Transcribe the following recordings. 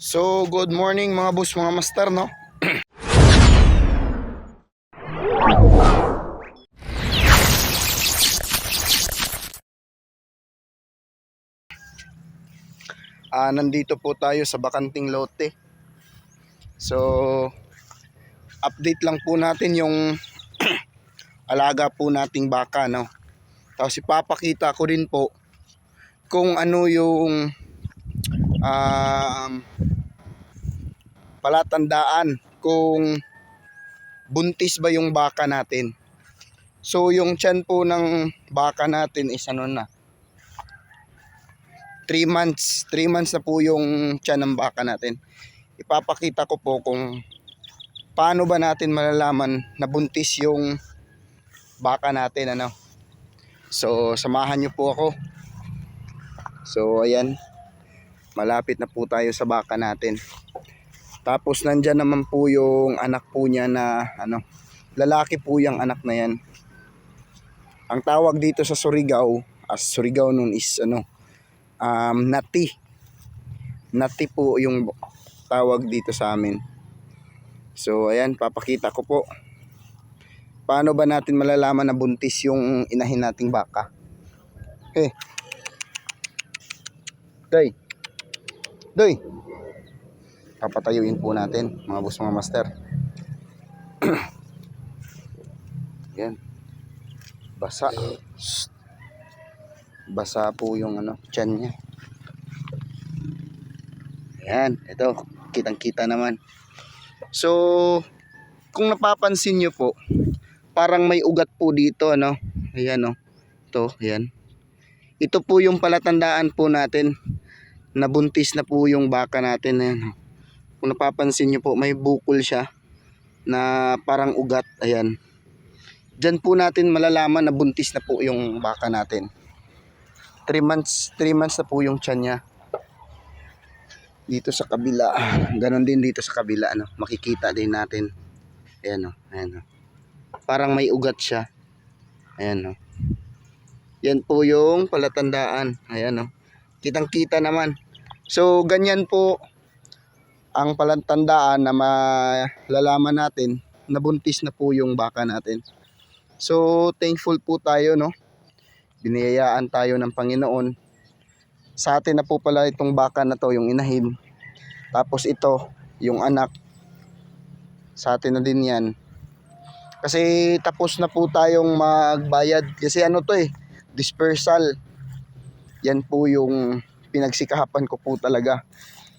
So, good morning mga boss, mga master, no? Ah, nandito po tayo sa bakanting lote. So, update lang po natin yung alaga po nating baka, no? Tapos ipapakita ko rin po kung ano yung um, palatandaan kung buntis ba yung baka natin. So yung tiyan po ng baka natin is ano na 3 months, 3 months na po yung tiyan ng baka natin. Ipapakita ko po kung paano ba natin malalaman na buntis yung baka natin ano. So samahan niyo po ako. So ayan, malapit na po tayo sa baka natin. Tapos nandyan naman po yung anak po niya na ano, lalaki po yung anak na yan. Ang tawag dito sa Surigao, as Surigao nun is ano, um, nati. Nati po yung tawag dito sa amin. So ayan, papakita ko po. Paano ba natin malalaman na buntis yung inahin nating baka? Eh. Day. Day. Papatayuin po natin, mga boss, mga master. Yan. Basa. Basa po yung ano, tiyan niya. Yan, ito, kitang-kita naman. So, kung napapansin nyo po, parang may ugat po dito, ano? Ayan, oh. Ito, ayan. Ito po yung palatandaan po natin na buntis na po yung baka natin. Ayan, oh. Kung napapansin nyo po, may bukol siya na parang ugat. Ayan. Diyan po natin malalaman na buntis na po yung baka natin. 3 months, 3 months na po yung tiyan niya. Dito sa kabila, ganon din dito sa kabila, ano, makikita din natin. Ayan o, ayan o. Parang may ugat siya. Ayan o. Yan po yung palatandaan. Ayan o. Kitang-kita naman. So, ganyan po ang palatandaan na malalaman natin na buntis na po yung baka natin. So, thankful po tayo, no? Biniyayaan tayo ng Panginoon. Sa atin na po pala itong baka na to, yung inahin. Tapos ito, yung anak. Sa atin na din yan. Kasi tapos na po tayong magbayad. Kasi ano to eh, dispersal. Yan po yung pinagsikahapan ko po talaga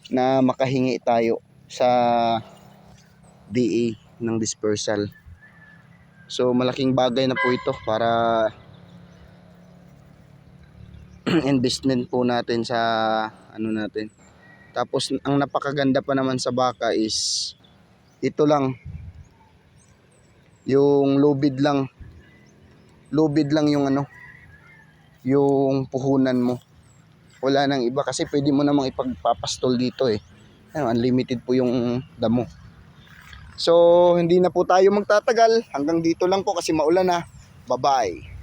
na makahingi tayo sa DA ng dispersal. So malaking bagay na po ito para investment po natin sa ano natin. Tapos ang napakaganda pa naman sa baka is ito lang yung lubid lang lubid lang yung ano yung puhunan mo wala nang iba kasi pwede mo namang ipagpapastol dito eh. Ayun, unlimited po yung damo. So hindi na po tayo magtatagal. Hanggang dito lang po kasi maulan na. Bye bye